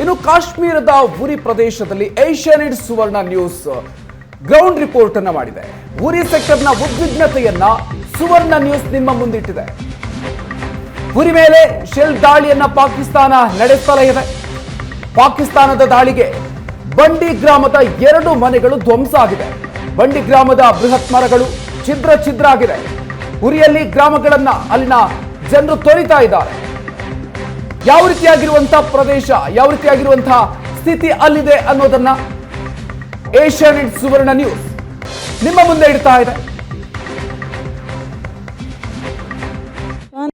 ಇನ್ನು ಕಾಶ್ಮೀರದ ಉರಿ ಪ್ರದೇಶದಲ್ಲಿ Asianet Suvarna news ground report ಅನ್ನ ಮಾಡಿದೆ. ಉರಿ ಸೆಕ್ಟರ್ನ ಉದ್ವಿಗ್ನತೆಯನ್ನ ಸುವರ್ಣ ನ್ಯೂಸ್ ನಿಮ್ಮ ಮುಂದಿಟ್ಟಿದೆ. ಉರಿ ಮೇಲೆ ಶೆಲ್ ದಾಳಿಯನ್ನ ಪಾಕಿಸ್ತಾನ ನಡೆಸಲೇ ಇದೆ. ಪಾಕಿಸ್ತಾನದ ದಾಳಿಗೆ ಬಂಡಿ ಗ್ರಾಮದ ಎರಡು ಮನೆಗಳು ಧ್ವಂಸ ಆಗಿದೆ. ಬಂಡಿ ಗ್ರಾಮದ ಬೃಹತ್ ಮರಗಳು ಛಿದ್ರ ಛಿದ್ರ ಆಗಿದೆ. ಉರಿಯಲ್ಲಿ ಗ್ರಾಮಗಳನ್ನ ಅಲ್ಲಿನ ಜನರು ತೊರಿತಾ ಇದ್ದಾರೆ. ಯಾವ ರೀತಿಯಾಗಿರುವಂತಹ ಪ್ರದೇಶ, ಯಾವ ರೀತಿಯಾಗಿರುವಂತಹ ಸ್ಥಿತಿ ಅಲ್ಲಿದೆ ಅನ್ನೋದನ್ನ ಏಷ್ಯಾನೆಟ್ ಸುವರ್ಣ ನ್ಯೂಸ್ ನಿಮ್ಮ ಮುಂದೆ ಇಡ್ತಾ ಇದೆ.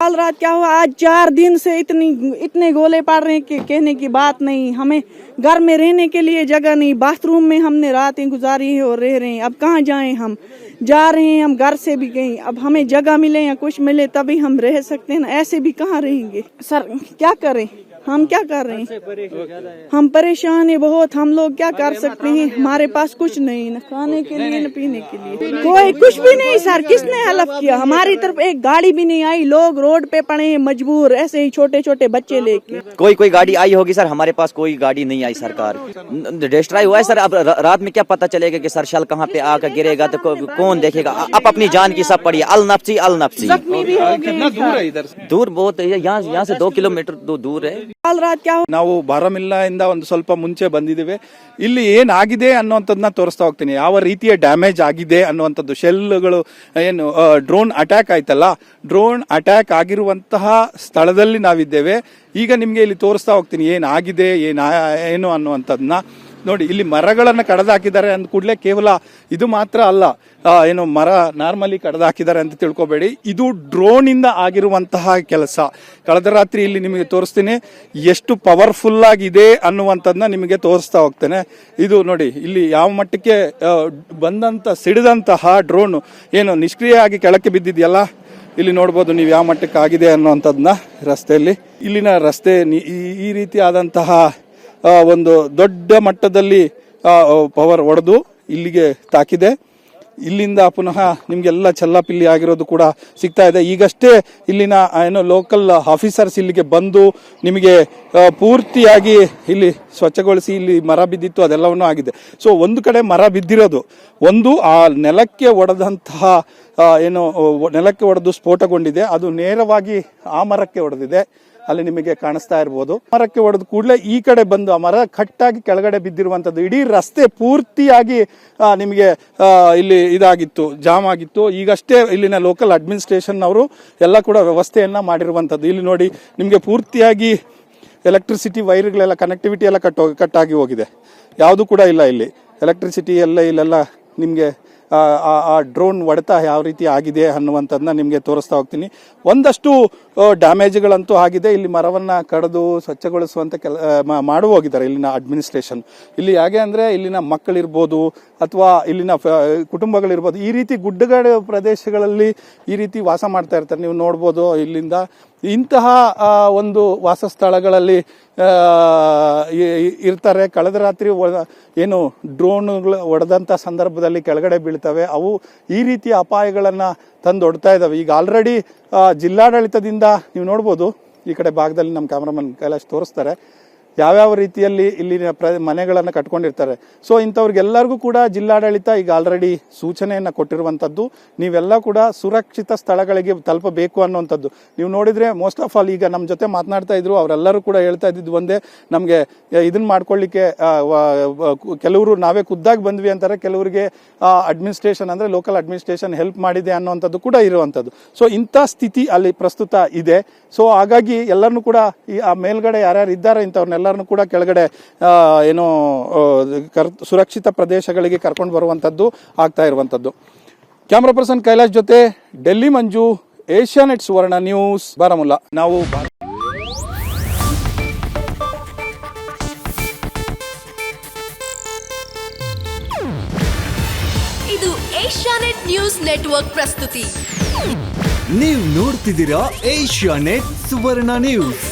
कल रात क्या हुआ? आज चार दिन से इतनी, इतने गोले पड़ रहे हैं कि कहने की बात नहीं। हमें घर में रहने के लिए जगह नहीं, बाथरूम में हमने रातें गुजारी है और रह रहे हैं। अब कहाँ जाएँ हम? जा रहे हैं हम घर से भी कहीं। अब हमें जगह मिले या कुछ मिले तभी हम रह सकते हैं। ऐसे भी कहाँ रहेंगे? सर, क्या करें? हम क्या कर रहे हैं? हम परेशान है बहुत हम लोग क्या कर सकते हैं? हमारे पास कुछ नहीं न खाने के लिए न पीने के लिए। कोई कुछ भी नहीं। सर। किसने हेल्प किया? हमारी तरफ़ एक गाड़ी भी नहीं आई। लोग रोड पे पड़े हैं मजबूर ऐसे ही छोटे छोटे बच्चे लेके। कोई कोई गाड़ी आई होगी सर? हमारे पास कोई गाड़ी नहीं आई सरकार। डिस्ट्रॉय हुआ है सर? अब रात में क्या पता चलेगा की सर शल कहाँ पे आकर गिरेगा तो कौन देखेगा? अब अपनी जान की सब पड़ी। है अल नफसी अल नफसी भी हो दूर बहुत है यहाँ यहाँ से दो किलोमीटर दू- दूर है। ನಾವು ಬಾರಾಮಿಲ್ಲಾಯಿಂದ ಒಂದು ಸ್ವಲ್ಪ ಮುಂಚೆ ಬಂದಿದ್ದೇವೆ. ಇಲ್ಲಿ ಏನಾಗಿದೆ ಅನ್ನುವಂಥದ್ದನ್ನ ತೋರಿಸ್ತಾ ಹೋಗ್ತೀನಿ. ಯಾವ ರೀತಿಯ ಡ್ಯಾಮೇಜ್ ಆಗಿದೆ ಅನ್ನುವಂಥದ್ದು. ಶೆಲ್ಗಳು, ಏನು ಡ್ರೋನ್ ಅಟ್ಯಾಕ್ ಆಯ್ತಲ್ಲ, ಡ್ರೋನ್ ಅಟ್ಯಾಕ್ ಆಗಿರುವಂತಹ ಸ್ಥಳದಲ್ಲಿ ನಾವಿದ್ದೇವೆ. ಈಗ ನಿಮ್ಗೆ ಇಲ್ಲಿ ತೋರಿಸ್ತಾ ಹೋಗ್ತೀನಿ. ಏನಾಗಿದೆ, ಏನು ಏನು ಅನ್ನುವಂಥದ್ದನ್ನ ನೋಡಿ, ಇಲ್ಲಿ ಮರಗಳನ್ನು ಕಡದ ಹಾಕಿದ್ದಾರೆ ಅಂದ ಕೂಡಲೇ ಕೇವಲ ಇದು ಮಾತ್ರ ಅಲ್ಲ ಏನು ಮರ ನಾರ್ಮಲಿ ಕಡದ ಹಾಕಿದ್ದಾರೆ ಅಂತ ತಿಳ್ಕೊಬೇಡಿ. ಇದು ಡ್ರೋನ್ ಇಂದ ಆಗಿರುವಂತಹ ಕೆಲಸ. ಕಳೆದ ರಾತ್ರಿ ಇಲ್ಲಿ ನಿಮಗೆ ತೋರಿಸ್ತೀನಿ, ಎಷ್ಟು ಪವರ್ಫುಲ್ ಆಗಿದೆ ಅನ್ನುವಂಥದ್ದನ್ನ ನಿಮಗೆ ತೋರಿಸ್ತಾ ಹೋಗ್ತೇನೆ. ಇದು ನೋಡಿ, ಇಲ್ಲಿ ಯಾವ ಮಟ್ಟಕ್ಕೆ ಬಂದಂತ, ಸಿಡಿದಂತಹ ಡ್ರೋನ್ ಏನು ನಿಷ್ಕ್ರಿಯ ಆಗಿ ಕೆಳಕ್ಕೆ ಬಿದ್ದಿದೆಯಲ್ಲ? ಇಲ್ಲಿ ನೋಡ್ಬೋದು ನೀವು ಯಾವ ಮಟ್ಟಕ್ಕೆ ಆಗಿದೆ ಅನ್ನುವಂಥದ್ದನ್ನ ರಸ್ತೆಯಲ್ಲಿ. ಇಲ್ಲಿನ ರಸ್ತೆ ಈ- ರೀತಿ ಆದಂತಹ ಒಂದು ದೊಡ್ಡ ಮಟ್ಟದಲ್ಲಿ ಪವರ್ ಒಡೆದು ಇಲ್ಲಿಗೆ ತಾಕಿದೆ. ಇಲ್ಲಿಂದ ಪುನಃ ನಿಮಗೆಲ್ಲ ಚಲ್ಲಾಪಿಲ್ಲಿ ಆಗಿರೋದು ಕೂಡ ಸಿಗ್ತಾ ಇದೆ. ಈಗಷ್ಟೇ ಇಲ್ಲಿನ ಏನೋ ಲೋಕಲ್ ಆಫೀಸರ್ಸ್ ಇಲ್ಲಿಗೆ ಬಂದು ನಿಮಗೆ ಪೂರ್ತಿಯಾಗಿ ಇಲ್ಲಿ ಸ್ವಚ್ಛಗೊಳಿಸಿ ಇಲ್ಲಿ ಮರ ಬಿದ್ದಿತ್ತು, ಅದೆಲ್ಲವನ್ನೂ ಆಗಿದೆ. ಸೊ ಒಂದು ಕಡೆ ಮರ ಬಿದ್ದಿರೋದು. ಒಂದು, ಆ ನೆಲಕ್ಕೆ ಒಡೆದಂತಹ ಏನು ನೆಲಕ್ಕೆ ಒಡೆದು ಸ್ಫೋಟಗೊಂಡಿದೆ. ಅದು ನೇರವಾಗಿ ಆ ಮರಕ್ಕೆ ಹೊಡೆದಿದೆ ಅಲ್ಲಿ ನಿಮಗೆ ಕಾಣಿಸ್ತಾ ಇರ್ಬೋದು. ಮರಕ್ಕೆ ಹೊಡೆದ ಕೂಡಲೇ ಈ ಕಡೆ ಬಂದು ಆ ಮರ ಕಟ್ಟಾಗಿ ಕೆಳಗಡೆ ಬಿದ್ದಿರುವಂತದ್ದು ಇಡೀ ರಸ್ತೆ ಪೂರ್ತಿಯಾಗಿ ನಿಮಗೆ ಇಲ್ಲಿ ಇದಾಗಿತ್ತು, ಜಾಮ್ ಆಗಿತ್ತು. ಈಗಷ್ಟೇ ಇಲ್ಲಿನ ಲೋಕಲ್ ಅಡ್ಮಿನಿಸ್ಟ್ರೇಷನ್ ಅವರು ಎಲ್ಲ ಕೂಡ ವ್ಯವಸ್ಥೆಯನ್ನ ಮಾಡಿರುವಂತದ್ದು ಇಲ್ಲಿ ನೋಡಿ, ನಿಮಗೆ ಪೂರ್ತಿಯಾಗಿ ಎಲೆಕ್ಟ್ರಿಸಿಟಿ ವೈರ್ಗಳೆಲ್ಲ ಕನೆಕ್ಟಿವಿಟಿ ಎಲ್ಲ ಕಟ್ ಕಟ್ಟಾಗಿ ಹೋಗಿದೆ. ಯಾವುದು ಕೂಡ ಇಲ್ಲ ಇಲ್ಲಿ. ಎಲೆಕ್ಟ್ರಿಸಿಟಿ ಎಲ್ಲ ಇಲ್ಲೆಲ್ಲ ನಿಮಗೆ ಆ ಡ್ರೋನ್ ಹೊಡೆತ ಯಾವ ರೀತಿ ಆಗಿದೆ ಅನ್ನುವಂಥದ್ದನ್ನ ನಿಮಗೆ ತೋರಿಸ್ತಾ ಹೋಗ್ತೀನಿ. ಒಂದಷ್ಟು ಡ್ಯಾಮೇಜ್ಗಳಂತೂ ಆಗಿದೆ. ಇಲ್ಲಿ ಮರವನ್ನು ಕಡಿದು ಸ್ವಚ್ಛಗೊಳಿಸುವಂಥ ಕೆಲ ಮಾಡುವ ಮಾಡು ಹೋಗಿದ್ದಾರೆ ಇಲ್ಲಿನ ಅಡ್ಮಿನಿಸ್ಟ್ರೇಷನ್. ಇಲ್ಲಿ ಹೇಗೆ ಅಂದರೆ ಇಲ್ಲಿನ ಮಕ್ಕಳಿರ್ಬೋದು ಅಥವಾ ಇಲ್ಲಿನ ಕುಟುಂಬಗಳಿರ್ಬೋದು, ಈ ರೀತಿ ಗುಡ್ಡಗಾಡು ಪ್ರದೇಶಗಳಲ್ಲಿ ಈ ರೀತಿ ವಾಸ ಮಾಡ್ತಾ ಇರ್ತಾರೆ. ನೀವು ನೋಡ್ಬೋದು ಇಲ್ಲಿಂದ ಇಂತಹ ಒಂದು ವಾಸಸ್ಥಳಗಳಲ್ಲಿ ಇರ್ತಾರೆ. ಕಳೆದ ರಾತ್ರಿ ಏನು, ಡ್ರೋನ್ಗಳು ಹೊಡೆದಂಥ ಸಂದರ್ಭದಲ್ಲಿ ಕೆಳಗಡೆ ಬೀಳ್ತವೆ. ಅವು ಈ ರೀತಿಯ ಅಪಾಯಗಳನ್ನು ತಂದೊಡ್ತಾ ಇದ್ದಾವೆ ಈಗ ಆಲ್ರೆಡಿ ಜಿಲ್ಲಾಡಳಿತದಿಂದ, ನೀವು ನೋಡ್ಬೋದು, ಈ ಕಡೆ ಭಾಗದಲ್ಲಿ ನಮ್ಮ ಕ್ಯಾಮ್ರಾಮನ್ ಕೈಲಾಶ್ ತೋರಿಸ್ತಾರೆ. ಯಾವ್ಯಾವ ರೀತಿಯಲ್ಲಿ ಇಲ್ಲಿನ ಪ್ರ ಮನೆಗಳನ್ನು ಕಟ್ಕೊಂಡಿರ್ತಾರೆ. ಸೊ ಇಂಥವ್ರಿಗೆಲ್ಲರಿಗೂ ಕೂಡ ಜಿಲ್ಲಾಡಳಿತ ಈಗ ಆಲ್ರೆಡಿ ಸೂಚನೆಯನ್ನು ಕೊಟ್ಟಿರುವಂಥದ್ದು. ನೀವೆಲ್ಲ ಕೂಡ ಸುರಕ್ಷಿತ ಸ್ಥಳಗಳಿಗೆ ತಲುಪಬೇಕು ಅನ್ನುವಂಥದ್ದು. ನೀವು ನೋಡಿದರೆ ಮೋಸ್ಟ್ ಆಫ್ ಆಲ್ ಈಗ ನಮ್ಮ ಜೊತೆ ಮಾತನಾಡ್ತಾ ಇದ್ರು, ಅವರೆಲ್ಲರೂ ಕೂಡ ಹೇಳ್ತಾ ಇದ್ದಿದ್ದು ಒಂದೇ, ನಮಗೆ ಇದನ್ನ ಮಾಡ್ಕೊಳ್ಳಿಕ್ಕೆ ಕೆಲವರು ನಾವೇ ಖುದ್ದಾಗಿ ಬಂದ್ವಿ ಅಂತಾರೆ, ಕೆಲವರಿಗೆ ಅಡ್ಮಿನಿಸ್ಟ್ರೇಷನ್ ಅಂದರೆ ಲೋಕಲ್ ಅಡ್ಮಿನಿಸ್ಟ್ರೇಷನ್ ಹೆಲ್ಪ್ ಮಾಡಿದೆ ಅನ್ನೋವಂಥದ್ದು ಕೂಡ ಇರುವಂಥದ್ದು. ಸೊ ಇಂಥ ಸ್ಥಿತಿ ಅಲ್ಲಿ ಪ್ರಸ್ತುತ ಇದೆ. ಸೊ ಹಾಗಾಗಿ ಎಲ್ಲರನ್ನೂ ಕೂಡ ಈ, ಆ ಮೇಲ್ಗಡೆ ಯಾರ್ಯಾರು ಇದ್ದಾರೆ ಇಂಥವ್ರನ್ನೆಲ್ಲರನ್ನು ಕೂಡ ಕೆಳಗಡೆ ಏನು ಕರ್ ಸುರಕ್ಷಿತ ಪ್ರದೇಶಗಳಿಗೆ ಕರ್ಕೊಂಡು ಬರುವಂಥದ್ದು ಆಗ್ತಾ ಇರುವಂಥದ್ದು. ಕ್ಯಾಮ್ರಾ ಪರ್ಸನ್ ಕೈಲಾಶ್ ಜೊತೆ ಡೆಲ್ಲಿ ಮಂಜು ಏಷ್ಯಾನೆಟ್ ಸುವರ್ಣ ನ್ಯೂಸ್ ಬಾರಾಮುಲ್ಲಾ. ನಾವು ಇದು ಏಷ್ಯಾನೆಟ್ ನ್ಯೂಸ್ ನೆಟ್ವರ್ಕ್ ಪ್ರಸ್ತುತಿ. ನೀವು ನೋಡ್ತಿದ್ದೀರಾ ಏಷ್ಯಾ ನೆಟ್ ಸುವರ್ಣ ನ್ಯೂಸ್.